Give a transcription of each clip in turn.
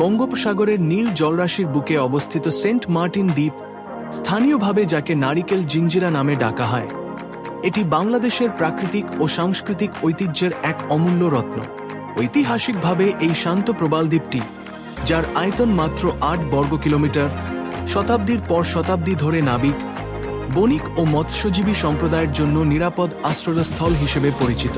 বঙ্গোপসাগরের নীল জলরাশির বুকে অবস্থিত সেন্ট মার্টিন দ্বীপ স্থানীয়ভাবে যাকে নারিকেল জিঞ্জিরা নামে ডাকা হয়। এটি বাংলাদেশের প্রাকৃতিক ও সাংস্কৃতিক ঐতিহ্যের এক অমূল্য রত্ন। ঐতিহাসিকভাবে এই শান্ত প্রবাল দ্বীপটি, যার আয়তন মাত্র আট বর্গ কিলোমিটার শতাব্দীর পর শতাব্দী ধরে নাবিক বণিক ও মৎস্যজীবী সম্প্রদায়ের জন্য নিরাপদ আশ্রয়স্থল হিসেবে পরিচিত।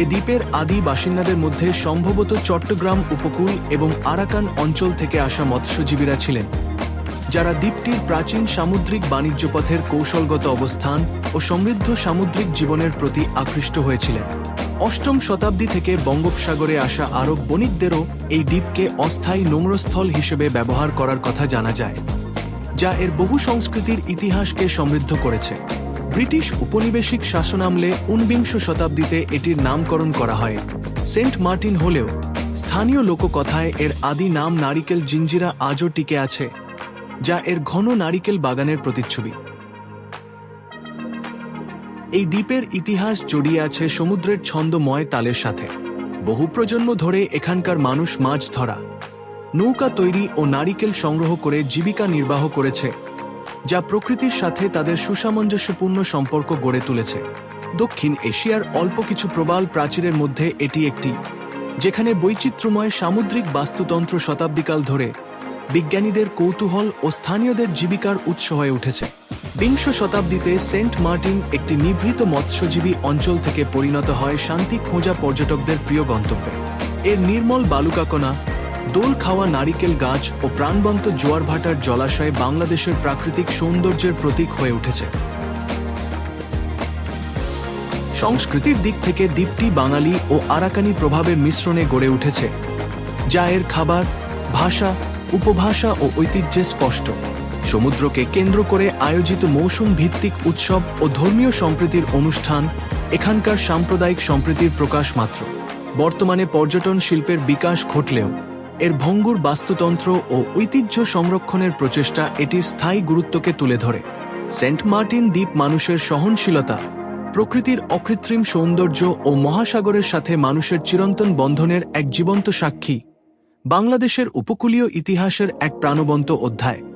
এ দ্বীপের আদি বাসিন্দাদের মধ্যে সম্ভবত চট্টগ্রাম উপকূল এবং আরাকান অঞ্চল থেকে আসা মৎস্যজীবীরা ছিলেন, যারা দ্বীপটির প্রাচীন সামুদ্রিক বাণিজ্য পথের কৌশলগত অবস্থান ও সমৃদ্ধ সামুদ্রিক জীবনের প্রতি আকৃষ্ট হয়েছিলেন। অষ্টম শতাব্দী থেকে বঙ্গোপসাগরে আসা আরব বণিকদেরও এই দ্বীপকে অস্থায়ী নোংরস্থল হিসেবে ব্যবহার করার কথা জানা যায়। যা এর বহু সংস্কৃতির ইতিহাসকে সমৃদ্ধ করেছে। ব্রিটিশ উপনিবেশিক শাসনামলে ঊনবিংশ শতাব্দীতে এটির নামকরণ করা হয়। সেন্ট মার্টিন হলেও স্থানীয় লোককথায় এর আদি নাম নারিকেল জিঞ্জিরা আজও টিকে আছে, যা এর ঘন নারিকেল বাগানের প্রতিচ্ছবি। এই দ্বীপের ইতিহাস জড়িয়ে আছে সমুদ্রের ছন্দময় তালের সাথে। বহু প্রজন্ম ধরে এখানকার মানুষ মাছ ধরা নৌকা তৈরি ও নারিকেল সংগ্রহ করে জীবিকা নির্বাহ করেছে, যা প্রকৃতির সাথে তাদের সুসামঞ্জস্যপূর্ণ সম্পর্ক গড়ে তুলেছে। দক্ষিণ এশিয়ার অল্প কিছু প্রবাল প্রাচীরের মধ্যে এটি একটি, যেখানে বৈচিত্র্যময় সামুদ্রিক বাস্তুতন্ত্র শতাব্দীকাল ধরে বিজ্ঞানীদের কৌতূহল ও স্থানীয়দের জীবিকার উৎস হয়ে উঠেছে। বিংশ শতাব্দীতে সেন্ট মার্টিন একটি নিভৃত মৎস্যজীবী অঞ্চল থেকে পরিণত হয় শান্তি খোঁজা পর্যটকদের প্রিয় গন্তব্যে। এর নির্মল বালুকাকণা দোল খাওয়া নারিকেল গাছ ও প্রাণবন্ত জোয়ারভাটার জলাশয় বাংলাদেশের প্রাকৃতিক সৌন্দর্যের প্রতীক হয়ে উঠেছে। সংস্কৃতির দিক থেকে দ্বীপটি বাঙালি ও আরাকানি প্রভাবের মিশ্রণে গড়ে উঠেছে, যা এর খাবার, ভাষা, উপভাষা ও ঐতিহ্যে স্পষ্ট। সমুদ্রকে কেন্দ্র করে আয়োজিত মৌসুম ভিত্তিক উৎসব ও ধর্মীয় সম্প্রীতির অনুষ্ঠান এখানকার সাম্প্রদায়িক সম্প্রীতির প্রকাশ মাত্র। বর্তমানে পর্যটন শিল্পের বিকাশ ঘটলেও এর ভঙ্গুর বাস্তুতন্ত্র ও ঐতিহ্য সংরক্ষণের প্রচেষ্টা এটির স্থায়ী গুরুত্বকে তুলে ধরে। সেন্ট মার্টিন দ্বীপ মানুষের সহনশীলতা, প্রকৃতির অকৃত্রিম সৌন্দর্য ও মহাসাগরের সাথে মানুষের চিরন্তন বন্ধনের এক জীবন্ত সাক্ষী, বাংলাদেশের উপকূলীয় ইতিহাসের এক প্রাণবন্ত অধ্যায়।